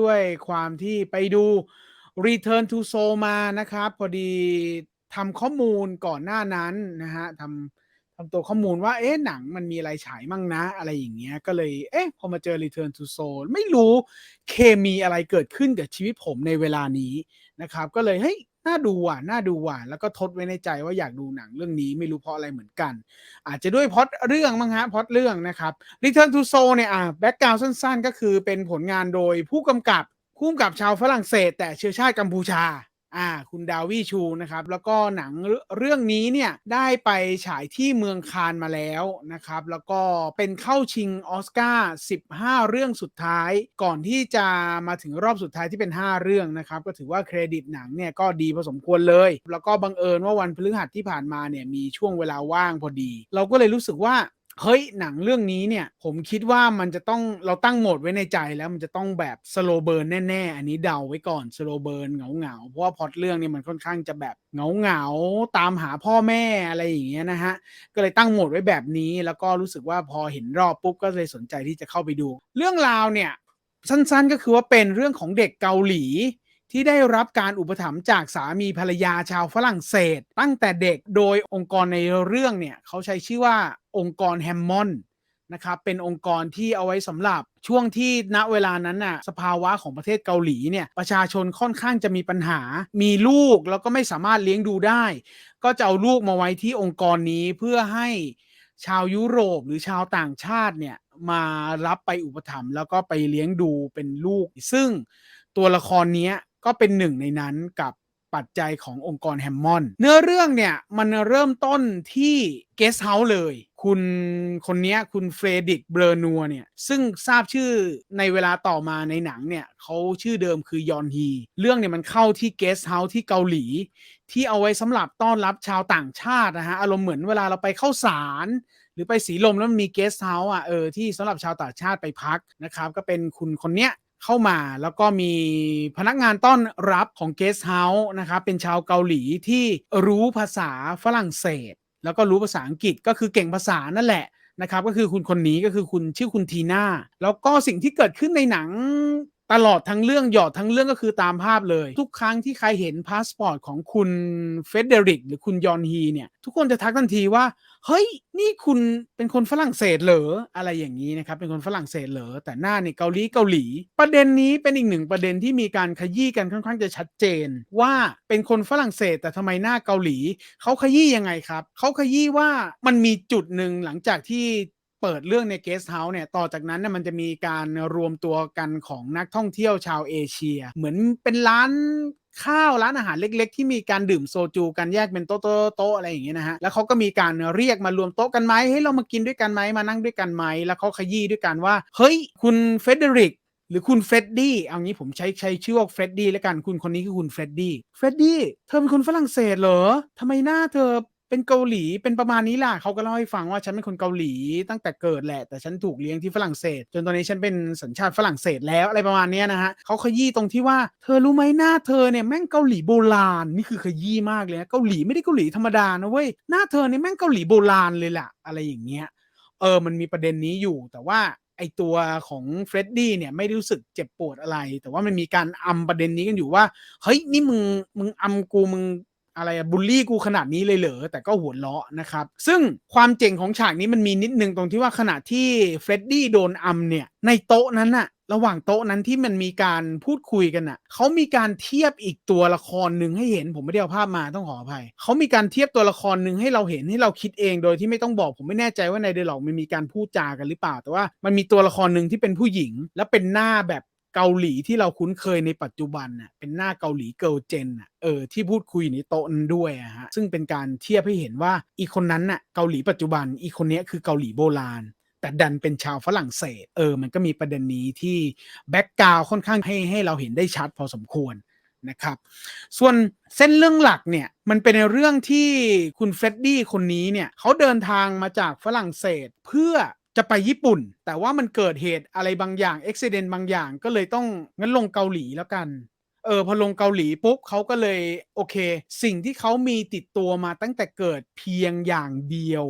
ด้วยความที่ไปดู Return to Soul มานะครับ พอดีทำข้อมูลก่อนหน้านั้นนะฮะทำทำตัวข้อมูลว่าเอ๊ะหนังมันมีอะไรฉายมั่งนะ อะไรอย่างเงี้ยก็เลยเอ๊ะพอมาเจอ Return to Soul ไม่รู้เคมีอะไรเกิดขึ้นกับชีวิตผมในเวลานี้นะครับ ก็เลยเฮ้ย น่าดูว่ะน่าดูว่ะแล้วก็ทดไว้ในใจว่าอยากดูหนังเรื่องนี้ไม่รู้เพราะอะไรเหมือนกัน อาจจะด้วยพอดเรื่องมั้งฮะพอดเรื่องนะครับ Return to Soul เนี่ยอ่าแบ็กกราวด์สั้นๆ ก็คือเป็นผลงานโดยผู้กำกับผู้กำกับชาวฝรั่งเศส แต่เชื้อชาติกัมพูชา อ่าคุณดาวี่ชูนะครับ แล้วก็หนังเรื่องนี้เนี่ยได้ไปฉายที่เมืองคานส์มาแล้วนะครับ แล้วก็เป็นเข้าชิงออสการ์15 เรื่องสุดท้าย ก่อนที่จะมาถึงรอบสุดท้ายที่เป็น 5 เรื่องนะครับ ก็ถือว่าเครดิตหนังเนี่ยก็ดีพอสมควรเลย แล้วก็บังเอิญว่าวันพฤหัสที่ผ่านมาเนี่ยมีช่วงเวลาว่างพอดี เราก็เลยรู้สึกว่า เฮ้ยหนังเรื่องนี้เนี่ย ผมคิดว่ามันจะต้องเราตั้งโหมดไว้ในใจแล้วมันจะต้องแบบ slow burn แน่ๆ อันนี้เดาไว้ก่อน slow burn เหงาๆเพราะว่าพอตเรื่องเนี่ยมันค่อนข้างจะแบบเหงาๆตามหาพ่อแม่อะไรอย่างเงี้ยนะครับก็เลยตั้งโหมดไว้แบบนี้ แล้วก็รู้สึกว่าพอเห็นรอบปุ๊บก็เลยสนใจที่จะเข้าไปดู เรื่องราวเนี่ยสั้นๆก็คือว่าเป็นเรื่องของเด็กเกาหลี ที่ได้รับการอุปถัมภ์จากสามีภรรยาชาวฝรั่งเศส ตั้งแต่เด็กโดยองค์กรในเรื่องเนี่ยเขาใช้ชื่อว่าองค์กร Hammond นะครับเป็นองค์กรที่เอาไว้สำหรับช่วงที่ณเวลานั้นน่ะสภาวะของประเทศเกาหลีเนี่ยประชาชนค่อนข้างจะมีปัญหา มีลูกแล้วก็ไม่สามารถเลี้ยงดูได้ ก็จะเอาลูกมาไว้ที่องค์กรนี้เพื่อให้ชาวยุโรปหรือชาวต่างชาติเนี่ยมารับไปอุปถัมภ์แล้วก็ไปเลี้ยงดูเป็นลูก ซึ่งตัวละครเนี้ย ก็เป็นหนึ่งในนั้นกับปัจจัยขององค์กร Hammond เนื้อเรื่องเนี่ย มันเริ่มต้นที่ Guest House เลย คุณคนนี้คุณ Frédéric Brunner เนี่ย ซึ่งทราบชื่อในเวลาต่อมาในหนังเนี่ยเขาชื่อเดิมคือ Yeon Hee เรื่องเนี่ยมันเข้าที่ Guest House ที่เกาหลี ที่เอาไว้สำหรับต้อนรับชาวต่างชาตินะครับอารมณ์เหมือนเวลาเราไปเข้าสารหรือไปสีลมแล้วมันมี Guest House อะเออที่สำหรับชาวต่างชาติไปพักนะครับ ก็เป็นคุณคนเนี้ย เข้ามาแล้วก็มีพนักงานต้อนรับของเกสเฮาส์นะครับเป็นชาวเกาหลีที่รู้ภาษาฝรั่งเศส แล้วก็รู้ภาษาอังกฤษก็คือเก่งภาษานั่นแหละนะครับก็คือคุณคนนี้ก็คือคุณชื่อคุณทีน่าแล้วก็สิ่งที่เกิดขึ้นในหนัง ตลอดทั้งเรื่องหยอดทั้งเรื่องก็คือตามภาพเลย ทุกครั้งที่ใครเห็นพาสปอร์ตของคุณ Frédéric หรือคุณ Yeon Hee เนี่ย ทุกคนจะทักทันทีว่า เฮ้ย นี่คุณเป็นคนฝรั่งเศสเหรออะไรอย่างงี้นะครับ เป็นคนฝรั่งเศสเหรอแต่หน้าเนี่ยเกาหลีๆประเด็นนี้เป็นอีกหนึ่งประเด็นที่มีการขยี้กันค่อนข้างจะชัดเจน ว่าเป็นคนฝรั่งเศส แต่ทำไมหน้าเกาหลีเขาขยี้ยังไงครับเขาขยี้ว่ามันมีจุดหนึ่งหลังจากที่ เปิดเรื่องใน Guest House เนี่ยต่อจากนั้นน่ะมันจะมีการรวมตัวกันของนักท่องเที่ยวชาวเอเชีย เหมือนเป็นร้านข้าวร้านอาหารเล็ก ๆ ที่มีการดื่มโซจูกันแยกเป็นโต๊ะๆๆอะไรอย่างเงี้ยนะครับแล้วเขาก็มีการเรียกมารวมโต๊ะกันไหมเฮ้เรามากินด้วยกันไหมมานั่งด้วยกันไหมแล้วเขาขยี้ด้วยกันว่าเฮ้ยคุณ Frédéric หรือคุณ Freddy เอางี้ผมใช้ใช้ชื่อว่า Freddy แล้วกัน คุณคนนี้คือคุณ Freddy Freddy เธอเป็นคนฝรั่งเศสเหรอ ทำไมหน้าเธอ เป็นเกาหลีเป็นประมาณนี้ล่ะเขาก็เล่าให้ฟังว่าฉันเป็นคนเกาหลีตั้งแต่เกิดแหละ แต่ฉันถูกเลี้ยงที่ฝรั่งเศส จนตอนนี้ฉันเป็นสัญชาติฝรั่งเศสแล้วอะไรประมาณนี้นะครับเขาขยี้ตรงที่ว่าเธอรู้ไหมหน้าเธอเนี่ยแม่งเกาหลีโบราณนี่คือขยี้มากเลยนะเกาหลีไม่ได้เกาหลีธรรมดานะเว้ยหน้าเธอเนี่ยแม่งเกาหลีโบราณเลยล่ะ อะไรอย่างเงี้ยเออมันมีประเด็นนี้อยู่แต่ว่าไอตัวของ Freddy เนี่ยไม่ได้รู้สึกเจ็บปวดอะไร แต่ว่ามันมีการอำประเด็นนี้กันอยู่ว่า เฮ้ย นี่มึงมึงอำกูมึง อะไรอะบุลลี่กูขนาดนี้เลยเหรอแต่ก็หัวเราะนะครับ ซึ่งความเจ๋งของฉากนี้มันมีนิดนึงตรงที่ว่าขณะที่ Freddy โดนอำเนี่ย ในโต๊ะนั้นน่ะระหว่างโต๊ะนั้นที่มันมีการพูดคุยกันน่ะเขามีการเทียบอีกตัวละครหนึ่งให้เห็นผมไม่ได้เอาภาพมาต้องขออภัยเขามีการเทียบตัวละครหนึ่งให้เราเห็นให้เราคิดเองโดยที่ไม่ต้องบอกผมไม่แน่ใจว่าใน dialogue มันมีการพูดจากันหรือเปล่า แต่ว่ามันมีตัวละครหนึ่งที่เป็นผู้หญิง และเป็นหน้าแบบ เกาหลีที่เราคุ้นเคยในปัจจุบันน่ะเป็นหน้าเกาหลี Girl Gen น่ะเออที่พูดคุยในโต๊ะนั้นด้วยอะซึ่งเป็นการเทียบให้เห็นว่าอีคนนั้นน่ะเกาหลีปัจจุบันอีคนเนี้ยคือเกาหลีโบราณ แต่ดันเป็นชาวฝรั่งเศสเออมันก็มีประเด็นนี้ที่แบ็กกราวด์ค่อนข้างให้ให้เราเห็นได้ชัดพอสมควรนะครับ ส่วนเส้นเรื่องหลักเนี่ยมันเป็นเรื่องที่คุณ Freddy คนนี้เนี่ยเขาเดินทางมาจากฝรั่งเศสเพื่อ จะไปญี่ปุ่น แต่ว่ามันเกิดเหตุอะไรบางอย่าง Accident บางอย่างก็เลยต้องงั้นลงเกาหลีแล้วกัน เออพอลงเกาหลีปุ๊บเขาก็เลยโอเค สิ่งที่เขามีติดตัวมาตั้งแต่เกิดเพียงอย่างเดียว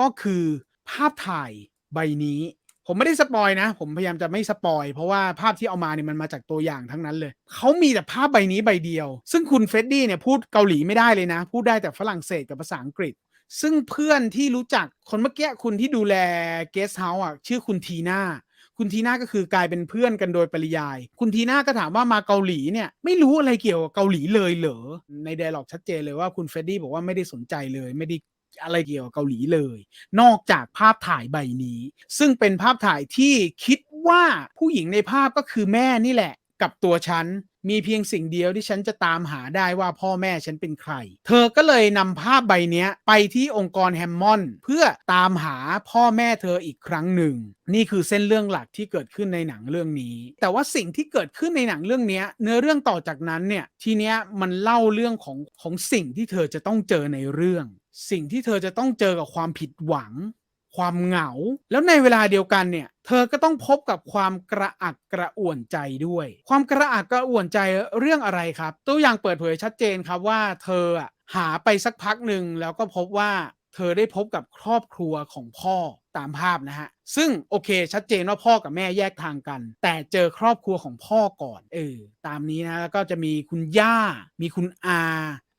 ก็คือภาพถ่ายใบนี้ ผมไม่ได้สปอยนะ ผมพยายามจะไม่สปอย เพราะว่าภาพที่เอามาเนี่ยมันมาจากตัวอย่างทั้งนั้นเลยเขามีแต่ภาพใบนี้ใบเดียว ซึ่งคุณเฟรดดี้เนี่ยพูดเกาหลีไม่ได้เลยนะ พูดได้แต่ฝรั่งเศสกับภาษาอังกฤษ ซึ่งเพื่อนที่รู้จักคนเมื่อกี้คุณที่ดูแลเกสเฮาส์อะ ชื่อคุณทีน่าคุณทีน่าก็คือกลายเป็นเพื่อนกันโดยปริยาย คุณทีน่าก็ถามว่ามาเกาหลีเนี่ย ไม่รู้อะไรเกี่ยวกับเกาหลีเลยเหรอ ในไดร็อกชัดเจนเลยว่าคุณเฟรดดี้บอกว่าไม่ได้สนใจเลย ไม่ได้อะไรเกี่ยวกับเกาหลีเลย นอกจากภาพถ่ายใบนี้ ซึ่งเป็นภาพถ่ายที่คิดว่าผู้หญิงในภาพก็คือแม่นี่แหละ กับตัวฉัน มีเพียงสิ่งเดียวที่ฉันจะตามหาได้ว่าพ่อแม่ฉันเป็นใคร เธอก็เลยนำภาพใบนี้ไปที่องค์กรแฮมมอนเพื่อตามหาพ่อแม่เธออีกครั้งหนึ่ง นี่คือเส้นเรื่องหลักที่เกิดขึ้นในหนังเรื่องนี้ แต่ว่าสิ่งที่เกิดขึ้นในหนังเรื่องนี้เนื้อเรื่องต่อจากนั้นเนี่ยทีเนี้ยมันเล่าเรื่องของของสิ่งที่เธอจะต้องเจอในเรื่อง สิ่งที่เธอจะต้องเจอกับความผิดหวัง ความเหงา แล้วในเวลาเดียวกันเนี่ยเธอก็ต้องพบกับความกระอักกระอ่วนใจด้วย ความกระอักกระอ่วนใจเรื่องอะไรครับ ตัวอย่างเปิดเผยชัดเจนครับว่าเธอหาไปสักพักหนึ่งแล้วก็พบว่าเธอได้พบกับครอบครัวของพ่อตามภาพนะฮะ ซึ่งโอเคชัดเจนว่าพ่อกับแม่แยกทางกัน แต่เจอครอบครัวของพ่อก่อน เออ ตามนี้นะ แล้วก็จะมีคุณย่า มีคุณอา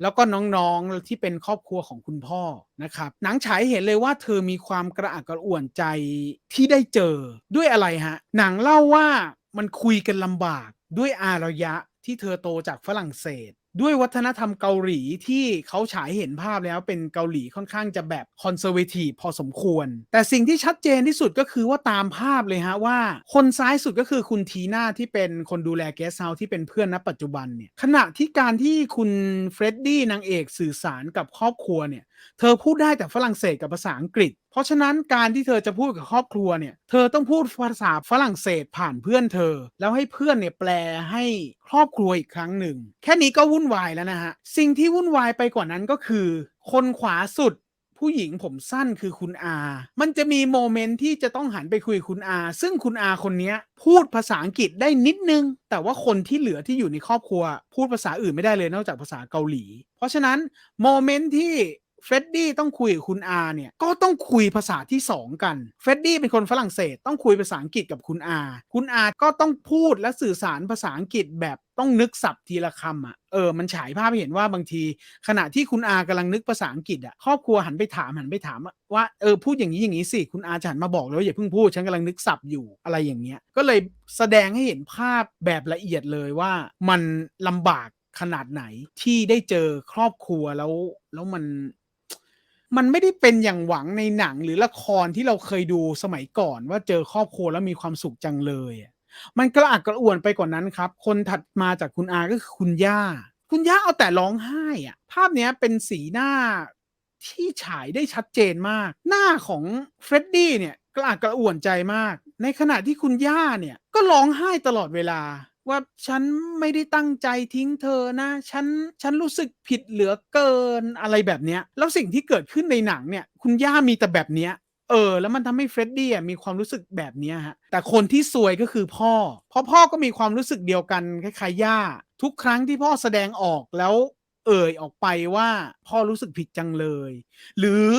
แล้วก็น้องๆที่เป็นครอบครัวของคุณพ่อนะครับ หนังฉายเห็นเลยว่าเธอมีความกระอักกระอ่วนใจที่ได้เจอด้วยอะไรฮะ หนังเล่าว่ามันคุยกันลำบากด้วยอารยะที่เธอโตจากฝรั่งเศส ด้วยวัฒนธรรมเกาหลีที่เขาฉายเห็นภาพแล้วเป็นเกาหลีค่อนข้างจะแบบคอนเซอร์เวทีฟพอสมควร แต่สิ่งที่ชัดเจนที่สุดก็คือว่าตามภาพเลยฮะว่า คนซ้ายสุดก็คือคุณทีน่าที่เป็นคนดูแลเกสเฮาที่เป็นเพื่อนณปัจจุบันเนี่ยขณะที่การที่คุณเฟรดดี้นางเอกสื่อสารกับครอบครัวเนี่ยเธอพูดได้แต่ฝรั่งเศสกับภาษาอังกฤษเพราะฉะนั้นการที่เธอจะพูดกับครอบครัวเนี่ย เธอต้องพูดภาษาฝรั่งเศสผ่านเพื่อนเธอ แล้วให้เพื่อนเนี่ยแปลให้ครอบครัวอีกครั้งหนึ่ง แค่นี้ก็วุ่นวายแล้วนะฮะ สิ่งที่วุ่นวายไปกว่านั้นก็คือ คนขวาสุดผู้หญิงผมสั้นคือคุณอา มันจะมีโมเมนต์ที่จะต้องหันไปคุยกับคุณอา ซึ่งคุณอาคนนี้พูดภาษาอังกฤษได้นิดนึง แต่ว่าคนที่เหลือที่อยู่ในครอบครัว พูดภาษาอื่นไม่ได้เลยนอกจากภาษาเกาหลี เพราะฉะนั้นโมเมนต์ที่ เฟดดี้ต้องคุยกับคุณอาเนี่ยก็ต้องคุยภาษาที่ 2 กัน เฟดดี้เป็นคนฝรั่งเศสต้องคุยภาษาอังกฤษกับคุณอา คุณอาก็ต้องพูดและสื่อสารภาษาอังกฤษแบบต้องนึกศัพท์ทีละคำอะเออมันฉายภาพเห็นว่าบางที ขณะที่คุณอากำลังนึกภาษาอังกฤษอะครอบครัวหันไปถามหันไปถามว่าเออพูดอย่างนี้อย่างนี้สิคุณอาจะหันมาบอกเลยว่าอย่าเพิ่งพูดฉันกำลังนึกศัพท์อยู่อะไรอย่างเงี้ยก็เลยแสดงให้เห็นภาพแบบละเอียดเลยว่ามันลำบากขนาดไหนที่ได้เจอครอบครัวแล้วแล้วมัน มันไม่ได้เป็นอย่างหวังในหนังหรือละครที่เราเคยดูสมัยก่อน ว่าเจอครอบครัวแล้วมีความสุขจังเลยอะมันกระอักกระอ่วนไปกว่านั้นครับ คนถัดมาจากคุณอาก็คือคุณย่า คุณย่าเอาแต่ร้องไห้อะภาพเนี้ยเป็นสีหน้าที่ฉายได้ชัดเจนมาก หน้าของเฟรดดี้เนี่ยกระอักกระอ่วนใจมาก ในขณะที่คุณย่าเนี่ยก็ร้องไห้ตลอดเวลา ว่าฉันไม่ได้ตั้งใจทิ้งเธอนะ ฉันฉันรู้สึกผิดเหลือเกินอะไรแบบเนี้ย แล้วสิ่งที่เกิดขึ้นในหนังเนี่ย คุณย่ามีแต่แบบเนี้ยเออแล้วมันทำให้เฟรดดี้มีความรู้สึกแบบเนี้ยฮะแต่คนที่ซวยก็คือพ่อ เพราะพ่อก็มีความรู้สึกเดียวกันคล้ายๆย่า ทุกครั้งที่พ่อแสดงออกแล้วเอ่ยออกไปว่าพ่อรู้สึกผิดจังเลย หรือ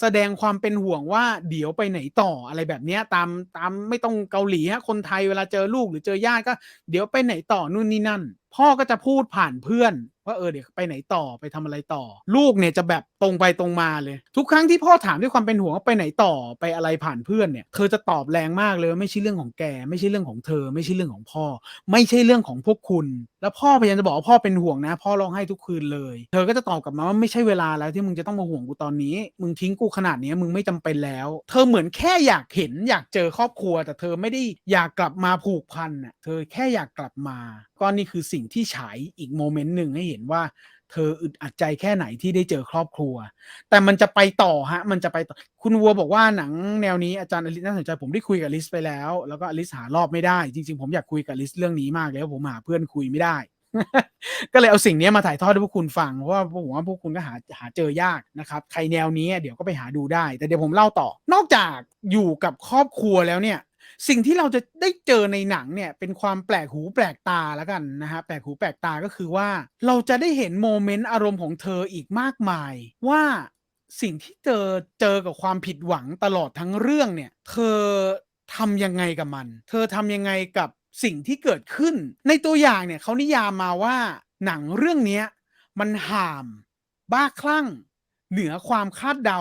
แสดงความเป็นห่วงว่าเดี๋ยวไปไหนต่ออะไรแบบเนี้ยตามตามไม่ต้องเกาหลีฮะคนไทยเวลาเจอลูกหรือเจอญาติก็ เดี๋ยวไปไหนต่อนู่นนี่นั่น พ่อก็จะพูดผ่านเพื่อน ว่าเออเดี๋ยวไปไหนต่อไปทำอะไรต่อ ลูกเนี่ยจะแบบตรงไปตรงมาเลย ทุกครั้งที่พ่อถามด้วยความเป็นห่วงว่าไปไหนต่อไปอะไรผ่านเพื่อนเนี่ยเธอจะตอบแรงมากเลยว่าไม่ใช่เรื่องของแก ไม่ใช่เรื่องของเธอ ไม่ใช่เรื่องของพ่อ ไม่ใช่เรื่องของพวกคุณ แล้วพ่อพยายามจะบอกว่าพ่อเป็นห่วงนะ พ่อร้องไห้ทุกคืนเลย เธอก็จะตอบกลับมาว่าไม่ใช่เวลาแล้วที่มึงจะต้องมาห่วงกูตอนนี้ มึงทิ้งกูขนาดนี้มึงไม่จำเป็นแล้ว เธอเหมือนแค่อยากเห็นอยากเจอครอบครัว แต่เธอไม่ได้อยากกลับมาผูกพันน่ะเธอแค่อยากกลับมาก็นี่คือสิ่งที่ฉายอีกโมเมนต์หนึ่งให้เห็นว่า เธออึดอัดใจแค่ไหนที่ได้เจอครอบครัว แต่มันจะไปต่อฮะ มันจะไปต่อ คุณวัวบอกว่าหนังแนวนี้อาจารย์อลิสน่าสนใจผมได้คุยกับอลิสไปแล้ว แล้วก็อลิสหารอบไม่ได้ จริง ๆ ผมอยากคุยกับอลิสเรื่องนี้มากเลยผมหาเพื่อนคุยไม่ได้ ก็เลยเอาสิ่งนี้มาถ่ายทอดให้พวกคุณฟังเพราะว่าผมว่าพวกคุณก็หาหาเจอยากนะครับใครแนวนี้เดี๋ยวก็ไปหาดูได้ แต่เดี๋ยวผมเล่าต่อ นอกจากอยู่กับครอบครัวแล้วเนี่ย สิ่งที่เราจะได้เจอในหนังเนี่ยเป็นความแปลกหูแปลกตาแล้วกันนะฮะแปลกหูแปลกตาก็คือว่า เราจะได้เห็นโมเมนต์อารมณ์ของเธออีกมากมาย ว่าสิ่งที่เธอเจอกับความผิดหวังตลอดทั้งเรื่องเนี่ย เธอทำยังไงกับมัน เธอทำยังไงกับสิ่งที่เกิดขึ้น ในตัวอย่างเนี่ยเขานิยามมาว่าหนังเรื่องนี้มันห่าม บ้าคลั่ง เหนือความคาดเดา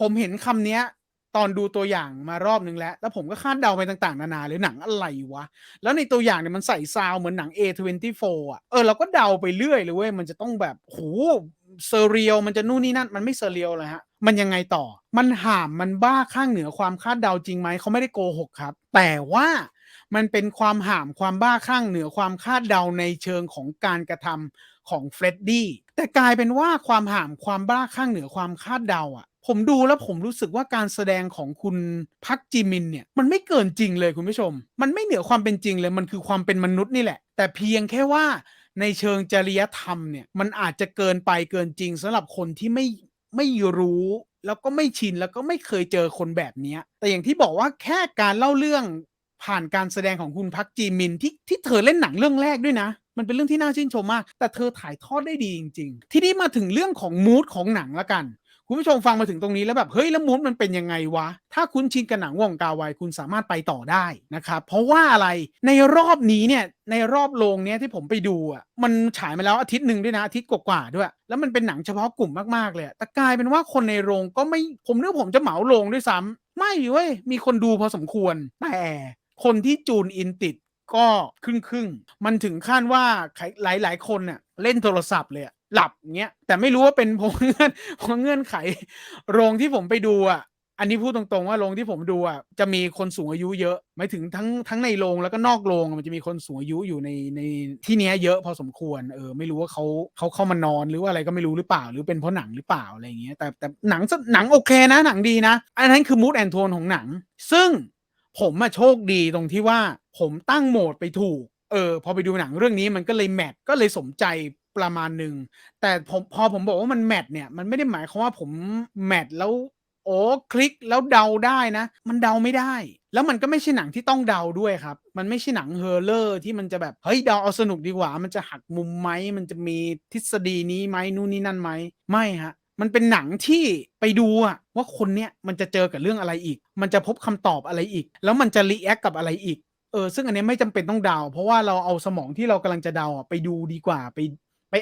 ผมเห็นคำเนี้ย ตอนดูตัวอย่างมารอบนึงแล้ว แล้วผมก็คาดเดาไปต่างๆ นานาเลยหนังอะไรวะ แล้วในตัวอย่างเนี่ยมันใส่ซาวเหมือนหนัง A24 อะเออเราก็เดาไปเรื่อยเลยเว้ย มันจะต้องแบบโหเซเรียลมันจะนู่นนี่นั่น มันไม่เซเรียลเลยฮะ มันยังไงต่อ มันห่ามมันบ้าข้างเหนือความคาดเดาจริงไหมเขาไม่ได้โกหกครับ แต่ว่ามันเป็นความห่ามความบ้าข้างเหนือความคาดเดาในเชิงของการกระทำของเฟรดดี้แต่กลายเป็นว่าความห่ามความบ้าข้างเหนือความคาดเดาอะ ผมดูแล้วผมรู้สึกว่าการแสดงของคุณพักจิมินเนี่ยมันไม่เกินจริงเลยคุณผู้ชม มันไม่เหนือความเป็นจริงเลยมันคือความเป็นมนุษย์นี่แหละ แต่เพียงแค่ว่าในเชิงจริยธรรมเนี่ยมันอาจจะเกินไปเกินจริงสำหรับคนที่ไม่ไม่รู้แล้วก็ไม่ชินแล้วก็ไม่เคยเจอคนแบบนี้แต่อย่างที่บอกว่าแค่การเล่าเรื่องผ่านการแสดงของคุณพักจีมินที่ที่เธอเล่นหนังเรื่องแรกด้วยนะ มันเป็นเรื่องที่น่าชื่นชมมาก แต่เธอถ่ายทอดได้ดีจริง ๆ ทีนี้มาถึงเรื่องของมูดของหนังละกัน คุณผู้ชมฟังมาถึงตรงนี้แล้วแบบเฮ้ยแล้วมูดมันเป็นยังไงวะ ถ้าคุณชินกับหนังวงกาไวคุณสามารถไปต่อได้นะครับ เพราะว่าอะไรในรอบนี้เนี่ยในรอบโรงเนี้ยที่ผมไปดูอะมันฉายมาแล้วอาทิตย์หนึ่งด้วยนะอาทิตย์กว่าๆด้วย แล้วมันเป็นหนังเฉพาะกลุ่มมากๆเลยแต่กลายเป็นว่าคนในโรงก็ไม่ผมนึกผมจะเหมาโรงด้วยซ้ำไม่เว้ยมีคนดูพอสมควรแต่คนที่จูนอินติดก็ครึ่งครึ่งๆมันถึงขั้นว่าหลายหลายๆคนเนี่ยเล่นโทรศัพท์เลยอะ หลับเงี้ย แต่ไม่รู้ว่าเป็นเพราะเงื่อนเพราะเงื่อนไข โรงที่ผมไปดูอะ อันนี้พูดตรงๆว่าโรงที่ผมดูอะจะมีคนสูงอายุเยอะหมายถึงทั้งทั้งในโรงแล้วก็นอกโรงมันจะมีคนสูงอายุอยู่ในในที่เนี้ยเยอะพอสมควรเออไม่รู้ว่าเขาเขาเข้ามานอนหรือว่าอะไรก็ไม่รู้หรือเปล่า หรือเป็นเพราะหนังหรือเปล่าอะไรอย่างเงี้ยแต่แต่หนังหนังโอเคนะหนังดีนะ อันนั้นคือมูดแอนโทนของหนัง ซึ่งผมอะโชคดีตรงที่ว่าผมตั้งโหมดไปถูก เออ พอไปดูหนังเรื่องนี้มันก็เลยแมทก็เลยสมใจ ประมาณหนึ่งแต่ผมพอผมบอกว่ามันแมทเนี่ยมันไม่ได้หมายความว่าผมแมทแล้วโอ้คลิกแล้วเดาได้นะ มันเดาไม่ได้ แล้วมันก็ไม่ใช่หนังที่ต้องเดาด้วยครับ มันไม่ใช่หนังเฮอร์เลอร์ที่มันจะแบบเฮ้ยเดาเอาสนุกดีกว่า มันจะหักมุมไหมมันจะมีทฤษฎีนี้ไหมนู่นนี่นั่นไหมไม่ฮะมันเป็นหนังที่ไปดูอะว่าคนเนี้ยมันจะเจอกับเรื่องอะไรอีก มันจะพบคำตอบอะไรอีก แล้วมันจะรีแอคกับอะไรอีกเออซึ่งอันนี้ไม่จำเป็นต้องเดา เพราะว่าเราเอาสมองที่เรากำลังจะเดาอะไปดูดีกว่าไป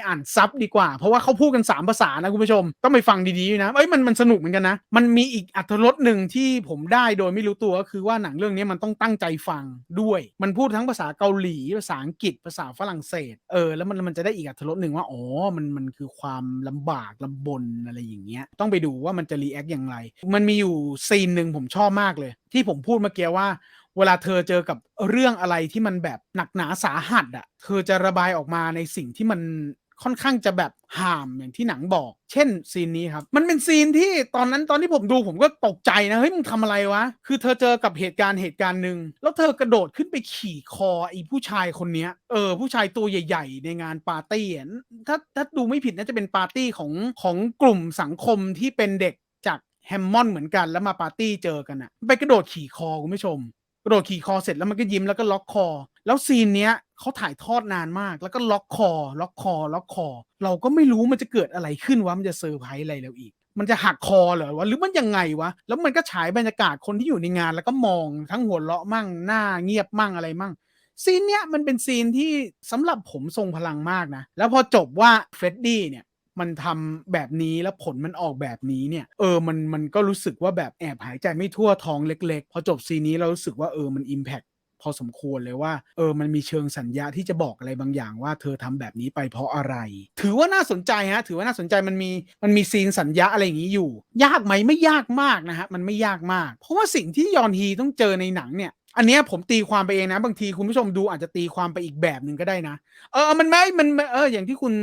อ่านซับดีกว่า เพราะว่าเขาพูดกัน 3 ภาษานะคุณผู้ชม ต้องไปฟังดีๆนะเอ้ยมันมันสนุกเหมือนกันนะ มันมีอีกอัตรสหนึ่งที่ผมได้โดยไม่รู้ตัวก็คือว่าหนังเรื่องนี้มันต้องตั้งใจฟังด้วย มันพูดทั้งภาษาเกาหลีภาษาอังกฤษภาษาฝรั่งเศสเออแล้วมันมันจะได้อีกอัตรสหนึ่งว่าอ๋อมันมันคือความลำบากลำบนอะไรอย่างเงี้ยต้องไปดูว่ามันจะรีแอคอย่างไร มันมีอยู่ซีนหนึ่งผมชอบมากเลย ที่ผมพูดเมื่อกี้ว่าเวลาเธอเจอกับเรื่องอะไรที่มันแบบหนักหนาสาหัสอะ เธอจะระบายออกมาในสิ่งที่มัน ค่อนข้างจะแบบห่ามอย่างที่หนังบอก เช่นซีนนี้ครับ มันเป็นซีนที่ตอนนั้นตอนที่ผมดูผมก็ตกใจนะ เฮ้ยมึงทำอะไรวะ คือเธอเจอกับเหตุการณ์เหตุการณ์หนึ่งแล้วเธอกระโดดขึ้นไปขี่คอไอ้ผู้ชายคนเนี้ยเออผู้ชายตัวใหญ่ ๆ ในงานปาร์ตี้ถ้าถ้าดูไม่ผิดน่าจะเป็นปาร์ตี้ของของกลุ่มสังคมที่เป็นเด็กจากแฮมมอนเหมือนกันแล้วมาปาร์ตี้เจอกันอะไปกระโดดขี่คอคุณผู้ชมกระโดดขี่คอเสร็จแล้วมันก็ยิ้มแล้วก็ล็อกคอ แล้วซีนเนี้ย เขาถ่ายทอดนานมาก แล้วก็ล็อกคอ ล็อกคอ ล็อกคอ เราก็ไม่รู้มันจะเกิดอะไรขึ้นวะ มันจะเซอร์ไพรส์อะไรแล้วอีก มันจะหักคอเหรอวะ หรือมันยังไงวะ แล้วมันก็ฉายบรรยากาศคนที่อยู่ในงาน แล้วก็มองทั้งหัวเราะมั่ง หน้าเงียบมั่งอะไรมั่ง ซีนเนี้ยมันเป็นซีนที่สำหรับผมทรงพลังมากนะ แล้วพอจบว่าเฟรดดี้เนี่ยมันทำแบบนี้แล้วผลมันออกแบบนี้เนี่ย เออมันมันก็รู้สึกว่าแบบแอบหายใจไม่ทั่วท้องเล็กๆ พอจบซีนนี้เรารู้สึกว่าเออมันอิมแพ t พอสมควรเลยว่า เออมันมีเชิงสัญญาที่จะบอกอะไรบางอย่างว่าเธอทำแบบนี้ไปเพราะอะไร ถือว่าน่าสนใจฮะถือว่าน่าสนใจมันมีมันมีซีนสัญญาอะไรอย่างนี้อยู่ ยากไหมไม่ยากมากนะฮะมันไม่ยากมาก เพราะว่าสิ่งที่ยอนฮีต้องเจอในหนังเนี่ยอันนี้ผมตีความไปเองนะ บางทีคุณผู้ชมดูอาจจะตีความไปอีกแบบหนึ่งก็ได้นะ เออมันไม่มันเอออย่างที่คุณ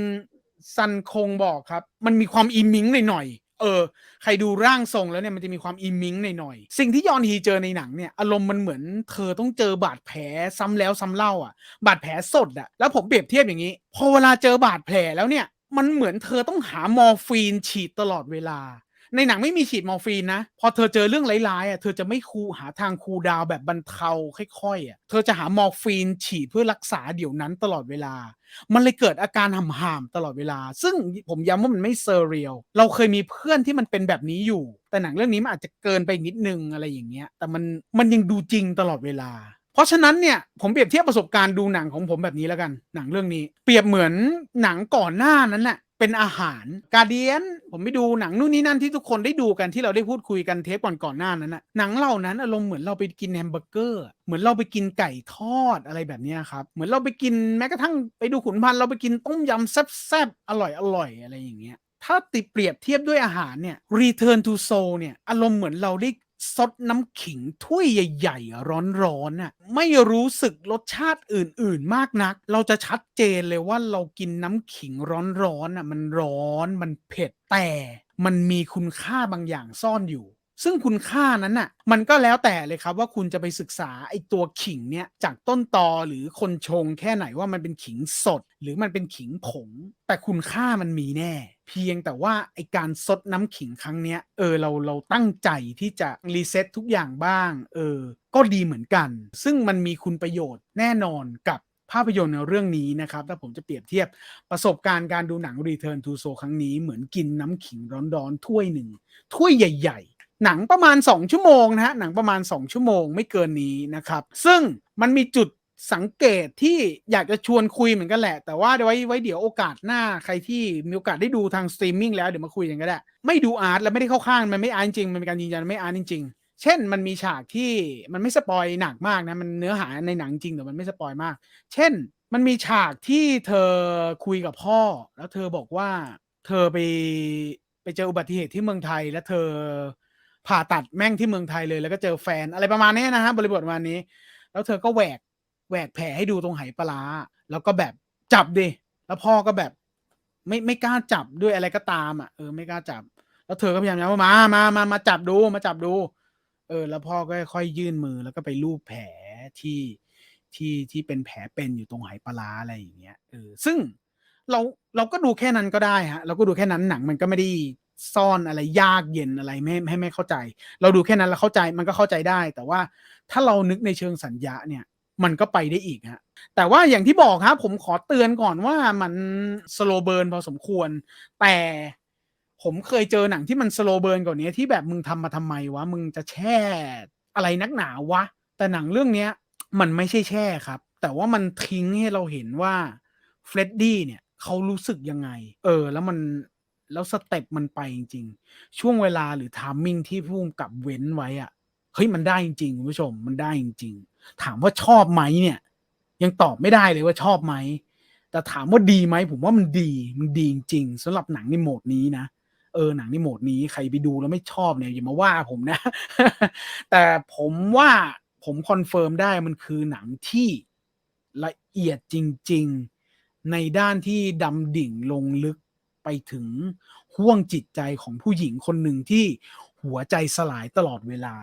ซันคงบอกครับ มันมีความอิมิงหน่อยๆ เออ ใครดูร่างทรงแล้วเนี่ยมันจะมีความอิมิงหน่อยๆสิ่งที่ยอนฮีเจอในหนังเนี่ยอารมณ์มันเหมือนเธอต้องเจอบาดแผลซ้ำแล้วซ้ำเล่าอะ บาดแผลสดอะแล้วผมเปรียบเทียบอย่างนี้พอเวลาเจอบาดแผลแล้วเนี่ยมันเหมือนเธอต้องหามอร์ฟีนฉีดตลอดเวลา ในหนังไม่มีฉีดมอร์ฟีนนะ พอเธอเจอเรื่องร้ายๆอะเธอจะไม่คูหาทางคูดาวแบบบรรเทาค่อยๆอะเธอจะหามอร์ฟีนฉีดเพื่อรักษาเดี๋ยวนั้นตลอดเวลา มันเลยเกิดอาการห่ามๆตลอดเวลา ซึ่งผมย้ำว่ามันไม่เซอร์เรียลเราเคยมีเพื่อนที่มันเป็นแบบนี้อยู่ แต่หนังเรื่องนี้มันอาจจะเกินไปนิดนึงอะไรอย่างเงี้ย แต่มันมันยังดูจริงตลอดเวลาเพราะฉะนั้นเนี่ยผมเปรียบเทียบประสบการณ์ดูหนังของผมแบบนี้แล้วกัน หนังเรื่องนี้ เปรียบเหมือนหนังก่อนหน้านั้นแหละ เป็นอาหารกาเดียนผมไปดูหนังนู่นนี่นั่นที่ทุกคนได้ดูกันที่เราได้พูดคุยกันเทปก่อนก่อนๆหน้านั้นน่ะหนังเหล่านั้นอารมณ์เหมือนเราไปกินแฮมเบอร์เกอร์ เหมือนเราไปกินไก่ทอดอะไรแบบนี้ครับ เหมือนเราไปกินแม้กระทั่งไปดูขุนพันเราไปกินต้มยำแซ่บๆอร่อยอร่อยๆอะไรอย่างเงี้ยถ้าติเปรียบเทียบด้วยอาหารเนี่ย Return to Soul เนี่ยอารมณ์เหมือนเราได้ ซดน้ำขิงถ้วยใหญ่ๆ ร้อนๆน่ะไม่รู้สึกรสชาติอื่นๆมากนัก เราจะชัดเจนเลยว่าเรากินน้ำขิงร้อนๆน่ะมันร้อนมันเผ็ดแต่มันมีคุณค่าบางอย่างซ่อนอยู่ ซึ่งคุณค่านั้นน่ะมันก็แล้วแต่เลยครับว่าคุณจะไปศึกษาไอ้ตัวขิงเนี่ยจากต้นตอหรือคนชงแค่ไหนว่ามันเป็นขิงสด หรือมันเป็นขิงผง แต่คุณค่ามันมีแน่ เพียงแต่ว่าไอการซดน้ำขิงครั้งเนี้ยเออเราเราตั้งใจที่จะรีเซ็ตทุกอย่างบ้าง เออ ก็ดีเหมือนกัน ซึ่งมันมีคุณประโยชน์แน่นอนกับภาพยนตร์ในเรื่องนี้นะครับถ้าผมจะเปรียบเทียบประสบการณ์การดูหนัง Return to Soul ครั้งนี้เหมือนกินน้ำขิงร้อนๆถ้วยหนึ่งถ้วยใหญ่ ๆหนังประมาณ 2 ชั่วโมงนะฮะหนังประมาณ 2 ชั่วโมงไม่เกินนี้นะครับ ซึ่งมันมีจุด สังเกตที่อยากจะชวนคุยเหมือนกันแหละ แต่ว่าไว้ไว้เดี๋ยวโอกาสหน้าใครที่มีโอกาสได้ดูทางสตรีมมิ่งแล้วเดี๋ยวมาคุยกันก็ได้ ไม่ดูอาร์ตแล้วไม่ได้เข้าข้างมันไม่อาร์ตจริง มันเป็นการยืนยันไม่อาร์ตจริงๆเช่นมันมีฉากที่มันไม่สปอยหนักมากนะ มันเนื้อหาในหนังจริงแต่มันไม่สปอยมาก เช่น มันมีฉากที่เธอคุยกับพ่อ แล้วเธอบอกว่าเธอไปไปเจออุบัติเหตุที่เมืองไทยแล้วเธอผ่าตัดแม่งที่เมืองไทยเลย แล้วก็เจอแฟนอะไรประมาณนี้นะฮะบริบทประมาณนี้ แล้วเธอก็แหวก แหวกแผลให้ดูตรงไหปลา แล้วก็แบบจับดิแล้วพ่อก็แบบ ไม่ไม่กล้าจับด้วยอะไรก็ตามอะเออไม่กล้าจับ แล้วเธอก็พยายามย้ำว่ามามามามาจับดูมาจับดู เออ แล้วพ่อก็ค่อยยื่นมือแล้วก็ไปลูบแผลที่ที่ที่เป็นแผลเป็นอยู่ตรงไหปลาอะไรอย่างเงี้ยเออซึ่งเราเราก็ดูแค่นั้นก็ได้ฮะเราก็ดูแค่นั้นหนังมันก็ไม่ได้ซ่อนอะไรยากเย็นอะไรไม่ให้ไม่เข้าใจ เราดูแค่นั้นแล้วเข้าใจมันก็เข้าใจได้ แต่ว่าถ้าเรานึกในเชิงสัญญาเนี่ย มันก็ไปได้อีกฮะแต่ว่าอย่างที่บอกครับ ผมขอเตือนก่อนว่ามันสโลเบิร์นพอสมควร แต่ผมเคยเจอหนังที่มันสโลเบิร์นกว่านี้ที่แบบมึงทำมาทำไมวะ มึงจะแช่อะไรนักหนาวะ แต่หนังเรื่องเนี้ย มันไม่ใช่แช่ครับ แต่ว่ามันทิ้งให้เราเห็นว่าเฟรดดี้เนี่ยเขารู้สึกยังไง เออ แล้วมันแล้วสเต็ปมันไปจริง ๆ ช่วงเวลาหรือทามมิ่งที่พุ่มกับเว้นไว้อะ เฮ้ยมันได้จริงๆคุณผู้ชมมันได้จริงๆถามว่าชอบไหมเนี่ย ยังตอบไม่ได้เลยว่าชอบไหมแต่ถามว่าดีไหมผมว่ามันดีมันดีจริงๆสำหรับหนังในโหมดนี้นะเออหนังในโหมดนี้ใครไปดูแล้วไม่ชอบเนี่ยอย่ามาว่าผมนะ แต่ผมว่าผมคอนเฟิร์มได้มันคือหนังที่ละเอียดจริง ๆ ในด้านที่ดำดิ่งลงลึกไปถึงห่วงจิตใจของผู้หญิงคนหนึ่งที่หัวใจสลายตลอดเวลา